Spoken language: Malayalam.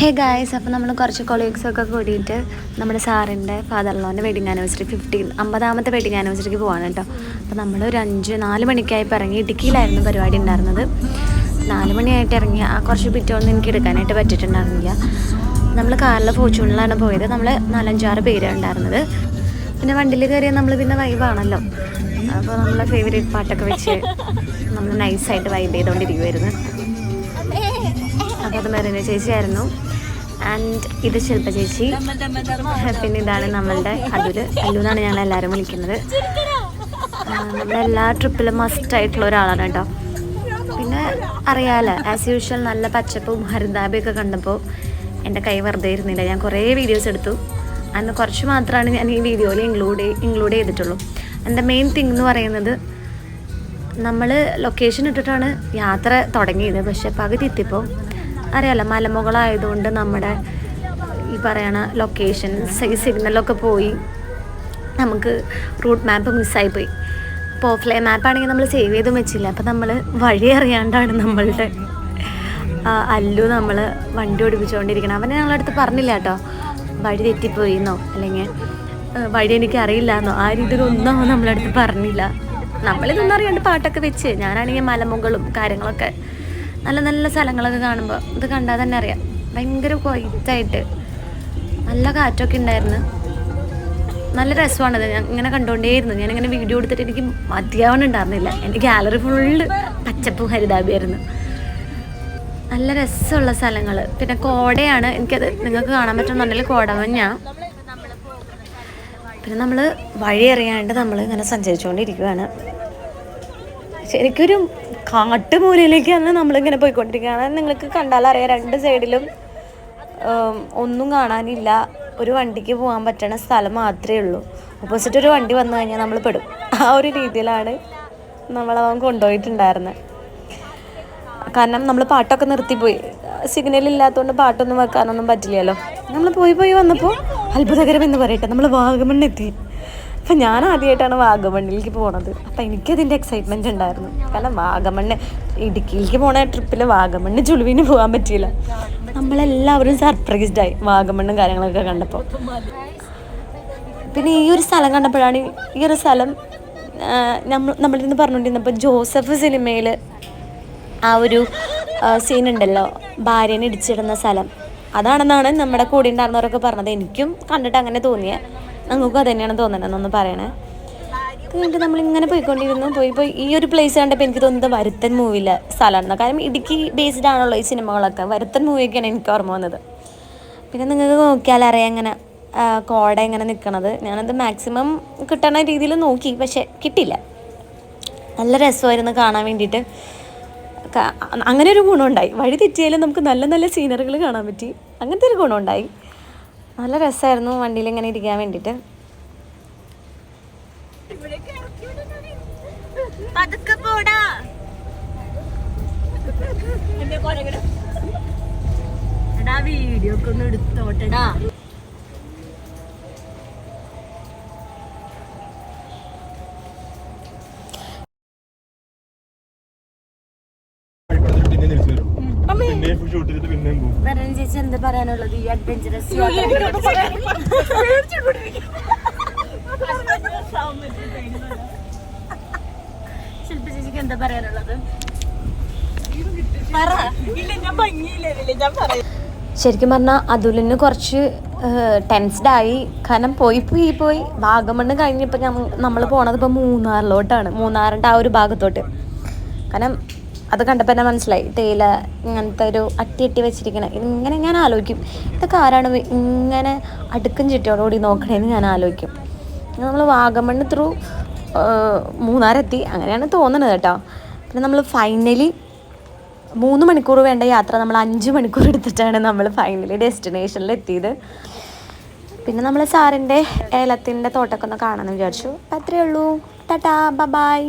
ഹേ ഗായ്സ് അപ്പോൾ നമ്മൾ കുറച്ച് കൊളീഗ്സൊക്കെ കൂടിയിട്ട് നമ്മുടെ സാറിന്റെ ഫാദർ ലോന്റെ വെഡിങ് ആനിവേഴ്സറി ഫിഫ്റ്റീൻ അമ്പതാമത്തെ വെഡിങ് ആനിവേഴ്സറിക്ക് പോവാണ് കേട്ടോ. അപ്പോൾ നമ്മൾ ഒരു അഞ്ച് നാല് മണിക്കായി ഇറങ്ങി ഇടുക്കിയിലായിരുന്നു പരിപാടി ഉണ്ടായിരുന്നത്. നാല് മണിയായിട്ട് ഇറങ്ങി ആ കുറച്ച് പിറ്റോന്ന് എനിക്ക് എടുക്കാനായിട്ട് പറ്റിയിട്ടുണ്ടായിരുന്നില്ല. നമ്മൾ കാറിലെ ഫോർച്യൂണിലാണ് പോയത്. നമ്മൾ നാലഞ്ചാറ് പേരാണ് ഉണ്ടായിരുന്നത്. പിന്നെ വണ്ടിയിൽ കയറിയാൽ നമ്മൾ പിന്നെ വൈബാണല്ലോ അപ്പോൾ നമ്മളെ ഫേവറേറ്റ് പാട്ടൊക്കെ വെച്ച് നമ്മൾ നൈസായിട്ട് വൈബ് ചെയ്തുകൊണ്ടിരിക്കുമായിരുന്നു അപ്പോൾ അത് മെറിന ചേച്ചിയായിരുന്നു. ആൻഡ് ഇത് ശില്പ ചേച്ചി. പിന്നെ ഇതാണ് നമ്മളുടെ അതിൽ അല്ലു എന്നാണ് ഞങ്ങൾ എല്ലാവരും വിളിക്കുന്നത്. നമ്മുടെ എല്ലാ ട്രിപ്പിലും മസ്റ്റ് ആയിട്ടുള്ള ഒരാളാണ് കേട്ടോ. പിന്നെ അറിയാലോ ആസ് യൂഷ്വൽ നല്ല പച്ചപ്പും ഹരിതാപയൊക്കെ കണ്ടപ്പോൾ എന്റെ കൈ വെറുതെ ഇരുന്നില്ല. ഞാൻ കുറേ വീഡിയോസ് എടുത്തു. അന്ന് കുറച്ച് മാത്രമാണ് ഞാൻ ഈ വീഡിയോയിൽ ഇൻക്ലൂഡ് ഇൻക്ലൂഡ് ചെയ്തിട്ടുള്ളൂ. എന്റെ മെയിൻ തിങ് എന്ന് പറയുന്നത് നമ്മൾ ലൊക്കേഷൻ ഇട്ടിട്ടാണ് യാത്ര തുടങ്ങിയത്. പക്ഷെ പകുതി എത്തിയപ്പോൾ അറിയാലോ മലമുകളായതുകൊണ്ട് നമ്മുടെ ഈ പറയണ ലൊക്കേഷൻ സിഗ്നലൊക്കെ പോയി നമുക്ക് റൂട്ട് മാപ്പ് മിസ്സായിപ്പോയി അപ്പോൾ ഓഫ്ലൈൻ മാപ്പാണെങ്കിൽ നമ്മൾ സേവ് ചെയ്തും വെച്ചില്ല. അപ്പോൾ നമ്മൾ വഴി അറിയാണ്ടാണ് നമ്മളുടെ അല്ലു നമ്മൾ വണ്ടി ഓടിപ്പിച്ചുകൊണ്ടിരിക്കണം. അവനെ ഞങ്ങളടുത്ത് പറഞ്ഞില്ല കേട്ടോ. വഴി തെറ്റിപ്പോയി എന്നോ അല്ലെങ്കിൽ വഴി എനിക്ക് അറിയില്ല എന്നോ ആ രീതിയിലൊന്നും അവൻ നമ്മളടുത്ത് പറഞ്ഞില്ല. നമ്മളിതൊന്നും അറിയാണ്ട് പാട്ടൊക്കെ വെച്ച് ഞാനാണെങ്കിൽ മലമുകളും കാര്യങ്ങളൊക്കെ നല്ല നല്ല സ്ഥലങ്ങളൊക്കെ കാണുമ്പോൾ ഇത് കണ്ടാൽ തന്നെ അറിയാം. ഭയങ്കര കൊയ്ത്തായിട്ട് നല്ല കാറ്റൊക്കെ ഉണ്ടായിരുന്നു. നല്ല രസമാണത്. ഞാൻ ഇങ്ങനെ കണ്ടുകൊണ്ടേയിരുന്നു ഞാനിങ്ങനെ വീഡിയോ എടുത്തിട്ട് എനിക്ക് മതിയാവണുണ്ടായിരുന്നില്ല എന്റെ ഗാലറി ഫുള്ള് പച്ചപ്പും ഹരിതാപിയായിരുന്നു നല്ല രസമുള്ള സ്ഥലങ്ങൾ പിന്നെ കോടയാണ്. എനിക്കത് നിങ്ങൾക്ക് കാണാൻ പറ്റുന്നുണ്ടെങ്കിൽ കോടമഞ്ഞ പിന്നെ നമ്മൾ വഴി അറിയാണ്ട് നമ്മൾ ഇങ്ങനെ സഞ്ചരിച്ചുകൊണ്ടിരിക്കുകയാണ് ശരിക്കൊരു കാട്ടുമൂലയിലേക്കാണ് നമ്മളിങ്ങനെ പോയിക്കൊണ്ടിരിക്കുകയാണ്. നിങ്ങൾക്ക് കണ്ടാൽ അറിയാം രണ്ട് സൈഡിലും ഒന്നും കാണാനില്ല. ഒരു വണ്ടിക്ക് പോകാൻ പറ്റണ സ്ഥലം മാത്രമേ ഉള്ളൂ. ഓപ്പോസിറ്റ് ഒരു വണ്ടി വന്നു കഴിഞ്ഞാൽ നമ്മൾ പെടും. ആ ഒരു രീതിയിലാണ് നമ്മളവൻ കൊണ്ടുപോയിട്ടുണ്ടായിരുന്നത്. കാരണം നമ്മൾ പാട്ടൊക്കെ നിർത്തിപ്പോയി. സിഗ്നൽ ഇല്ലാത്തതുകൊണ്ട് പാട്ടൊന്നും വെക്കാനൊന്നും പറ്റില്ലല്ലോ. നമ്മൾ പോയി പോയി വന്നപ്പോൾ അത്ഭുതകരം എന്ന് പറയട്ടെ നമ്മൾ വാഗമണ്ണ് എത്തി അപ്പം ഞാൻ ആദ്യമായിട്ടാണ് വാഗമണ്ണിലേക്ക് പോണത്. അപ്പം എനിക്കതിന്റെ എക്സൈറ്റ്മെന്റ് ഉണ്ടായിരുന്നു. കാരണം വാഗമണ്ണ് ഇടുക്കിയിലേക്ക് പോണ ട്രിപ്പിൽ വാഗമണ്ണ് ചുളുവിന് പോകാൻ പറ്റിയില്ല. നമ്മളെല്ലാവരും സർപ്രൈസ്ഡായി വാഗമണ്ണും കാര്യങ്ങളൊക്കെ കണ്ടപ്പോൾ പിന്നെ ഈ ഒരു സ്ഥലം കണ്ടപ്പോഴാണ് ഈ ഒരു സ്ഥലം നമ്മൾ നമ്മളിൽ നിന്ന് പറഞ്ഞുകൊണ്ടിരുന്നപ്പോൾ ജോസഫ് സിനിമയിൽ ആ ഒരു സീൻ ഉണ്ടല്ലോ ഭാര്യനെ ഇടിച്ചിടുന്ന സ്ഥലം. അതാണെന്നാണ് നമ്മുടെ കൂടെ ഉണ്ടായിരുന്നവരൊക്കെ പറഞ്ഞത്. എനിക്കും കണ്ടിട്ട് അങ്ങനെ തോന്നിയ. നിങ്ങൾക്കും അത് തന്നെയാണ് എന്നൊന്ന് പറയണേ. എന്നിട്ട് നമ്മളിങ്ങനെ പോയിക്കൊണ്ടിരുന്നു. പോയി പോയി. ഈ ഒരു പ്ലേസ് കണ്ടപ്പോൾ എനിക്ക് തോന്നുന്നത് വരുത്തൻ മൂവിയിലെ സ്ഥലമാണ് കാരണം ഇടുക്കി ബേസ്ഡ് ആണല്ലോ ഈ സിനിമകളൊക്കെ വരുത്തൻ മൂവിയൊക്കെയാണ് എനിക്ക് ഓർമ്മ വന്നത്. പിന്നെ നിങ്ങൾക്ക് നോക്കിയാൽ അറിയാം ഇങ്ങനെ ആ, കോട ഇങ്ങനെ നിൽക്കണത് ഞാനത് മാക്സിമം കിട്ടണ രീതിയിൽ നോക്കി പക്ഷെ കിട്ടില്ല നല്ല രസമായിരുന്നു കാണാൻ വേണ്ടിയിട്ട്. അങ്ങനെ ഒരു ഗുണമുണ്ടായി. വഴി തെറ്റിയാലും നമുക്ക് നല്ല നല്ല സീനറികൾ കാണാൻ പറ്റി. അങ്ങനത്തെ ഒരു ഗുണമുണ്ടായി. നല്ല രസമായിരുന്നു വണ്ടിയിൽ ഇങ്ങനെ ഇരിക്കാൻ വേണ്ടിയിട്ട്. പതുക്കെ പോടാ. എടാ വീഡിയോ ഒക്കെ ഒന്ന് എടുത്തോട്ടെടാ. പിന്നെ തിരിച്ചു വരും പിന്നെ ഷൂട്ട് ചെയ്തിട്ട് പിന്നെയും പോകും. വരൻ ചേച്ചി എന്താ പറയാനുള്ളത്? ഈ അഡ്വഞ്ചറസ് ശില്പ ചേച്ചിക്ക് എന്താ പറയാനുള്ളത്? പറ. ഇല്ല ഞാൻ ഭംഗിയില്ലേ ഞാൻ പറയാം. ശരിക്കും പറഞ്ഞാൽ അതുലിന് കുറച്ച് ടെൻസ്ഡ് ആയി. കാരണം പോയി പോയി പോയി. വാഗമണ്ണ് കഴിഞ്ഞപ്പോൾ നമ്മൾ പോണത് ഇപ്പോൾ മൂന്നാറിലോട്ടാണ്. മൂന്നാറിന്റെ ആ ഒരു ഭാഗത്തോട്ട്. കാരണം അത് കണ്ടപ്പോൾ തന്നെ മനസ്സിലായി. തേയില ഇങ്ങനത്തെ ഒരു അട്ടി അട്ടി വെച്ചിരിക്കണ ഇങ്ങനെ ഞാൻ ആലോചിക്കും. ഇതൊക്കെ ആരാണ് ഇങ്ങനെ അടുക്കും ചുറ്റോടുകൂടി നോക്കണേന്ന് ഞാൻ ആലോചിക്കും. നമ്മൾ വാഗമണ്ണ് ത്രൂ മൂന്നാറെത്തി. അങ്ങനെയാണ് തോന്നുന്നത് കേട്ടോ. പിന്നെ നമ്മൾ ഫൈനലി മൂന്ന് മണിക്കൂർ വേണ്ട യാത്ര നമ്മൾ അഞ്ച് മണിക്കൂർ എടുത്തിട്ടാണ് നമ്മൾ ഫൈനലി ഡെസ്റ്റിനേഷനിൽ എത്തിയത്. പിന്നെ നമ്മൾ സാറിന്റെ ഏലത്തിന്റെ തോട്ടമൊക്കെ ഒന്ന് കാണാമെന്ന് വിചാരിച്ചു. അത്രയേ ഉള്ളൂ. ടാറ്റാ ബ ബായ്.